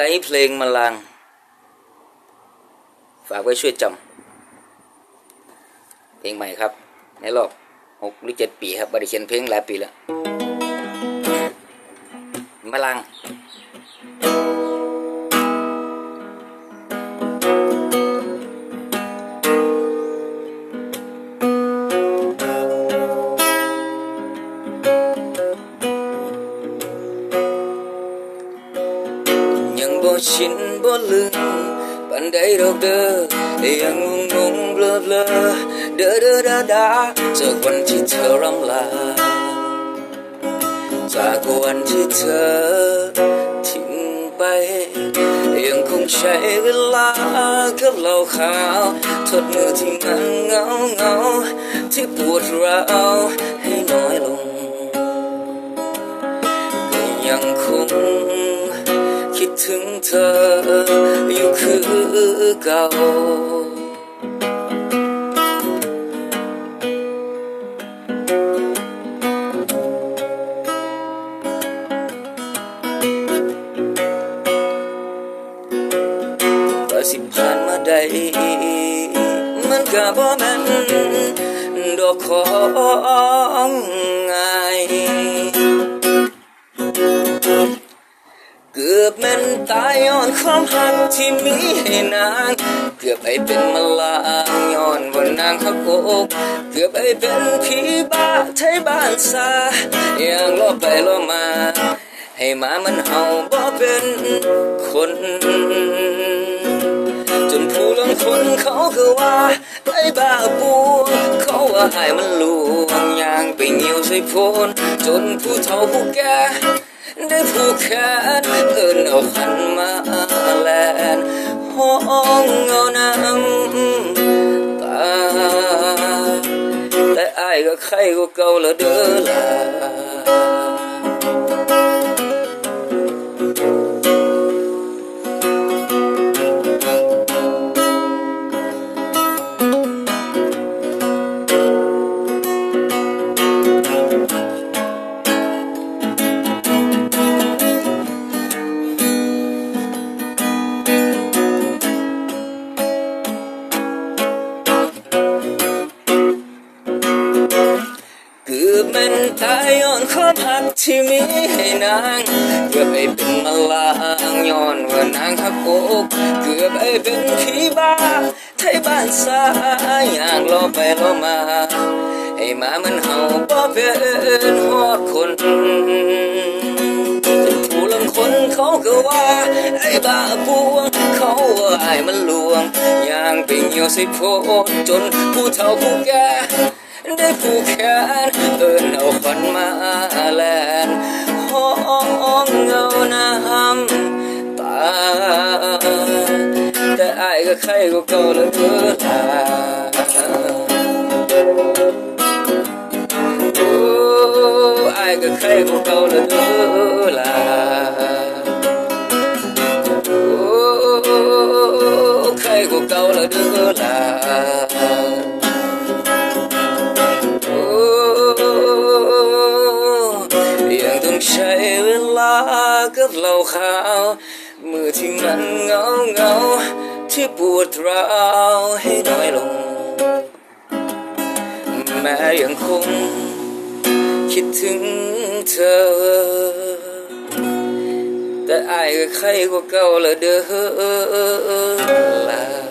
ไกด์เพลงมาลางฝากไว้ช่วยจำเพลงใหม่ครับ ในรอบหกหรือเจ็ดปีครับบริเขียนเพลงหลายปีแล้วมาลัง ชินบ่ลืมปันใดดอกเด้อยังงงงเบลอเบลอเด้อเด้อดาดาจากวันที่เธอรำลาจากวันที่เธอทิ้งไป ยังคงใช้เวลากับเหล่าขาวทดมือที่มันเงาเงาที่ปวดร้าวให้น้อยลงยังคง ถึงเธออยู่คือเก่าว่าสิผ่านมาได้มันก็บ่แม่นดอกของงา ตายย้อนความหักที่มีให้นาง เกือบให้เป็นมาลางย้อนว่านางหักอกกเกือบให้เป็นผีบ้าไทยบ้านซาอย่างล้อไปล้อมา ให้หมามันเห่าบ่เป็นคน จนผู้ลางคนเขาก็ว่าไอ้บ้าปูเขาว่าไอ้มันลวงยางไปเหี่ยวใส่พนจนผู้เฒ่าผู้แก่ ได้ผูกแขนเอินเอาขันมาแลนห้องเงานำตาแต่อายก็ใครก็เก่าละเด้อล่ะ แม่นตายย้อนความหักที่มีให้นางเกือบให้เป็นมาลางย้อนว่านางหักอกเกือบให้เป็นผีบ้าไทยบ้านสายอย่างล้อไปล้อมาให้มามันเห่าบ่เป็นฮอดคนจนผู้ลางคนเขาก็ว่า ไอ้บ้าปวง เขาว่าไอ้มันลวง อย่างไปเหี่ยวส่โพดจนผู้เฒ่าผู้แก่ ได้ผูกแขนเอินเอาขวัญมาแลนห้องเงาน้ำตา แต่อายก็ใครก็เก่าแล้วเด้อล่ะโอ้อายก็ใครก็เก่าแล้วเด้อล่ะโอ้ใครก็เก่าแล้วเด้อล่ะ กับเหล่าขาวมือที่มันเหงาเหงาที่ปวดร้าวให้น้อยลง แม้ยังคง คิดถึงเธอ แต่อายก็ใครก็เก่าละเด้อล่ะ